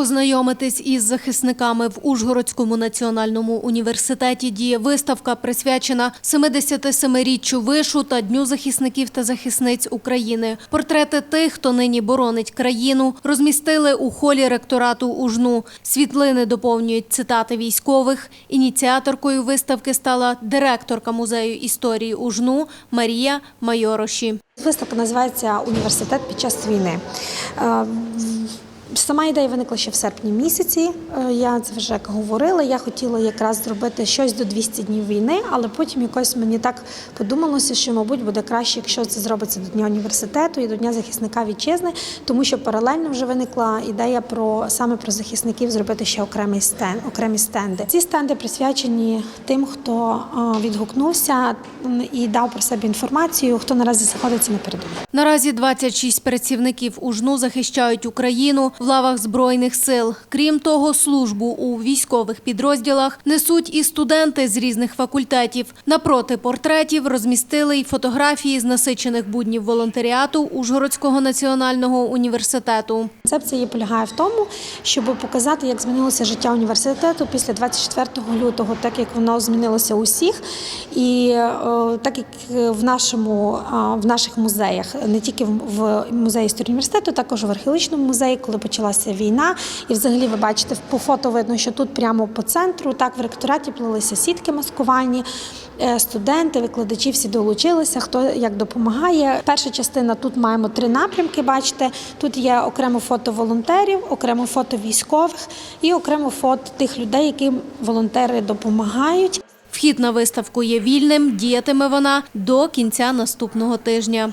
Познайомитись із захисниками в Ужгородському національному університеті діє виставка, присвячена 77-річчю вишу та Дню захисників та захисниць України. Портрети тих, хто нині боронить країну, розмістили у холі ректорату УЖНУ. Світлини доповнюють цитати військових. Ініціаторкою виставки стала директорка музею історії УЖНУ Марія Майороші. Виставка називається Університет під час війни. Сама ідея виникла ще в серпні місяці. Е, Я це вже як говорила. Я хотіла якраз зробити щось до 200 днів війни, але потім якось мені так подумалося, що, мабуть, буде краще, якщо це зробиться до Дня університету і до Дня захисника вітчизни, тому що паралельно вже виникла ідея про саме про захисників зробити ще окремий стенд, окремі стенди. Ці стенди присвячені тим, хто е, відгукнувся і дав про себе інформацію, хто наразі знаходиться на передовій. Наразі 26 працівників УЖНУ захищають Україну в лавах Збройних сил. Крім того, службу у військових підрозділах несуть і студенти з різних факультетів. Напроти портретів розмістили й фотографії з насичених буднів волонтеріату Ужгородського національного університету. Концепція полягає в тому, щоб показати, як змінилося життя університету після 24 лютого, так як воно змінилося у всіх, і е, так як в нашому в наших музеях, не тільки в музеї історії університету, також в археологічному музеї, коли почалася війна. І взагалі ви бачите по фото видно, що тут прямо по центру, так в ректораті плелися сітки маскувальні. Е, Студенти, викладачі всі долучилися, хто як допомагає. Перша частина тут маємо три напрямки. Бачите, тут є окремо фото волонтерів, окремо фото військових і окремо фото тих людей, яким волонтери допомагають. Вхід на виставку є вільним, діятиме вона до кінця наступного тижня.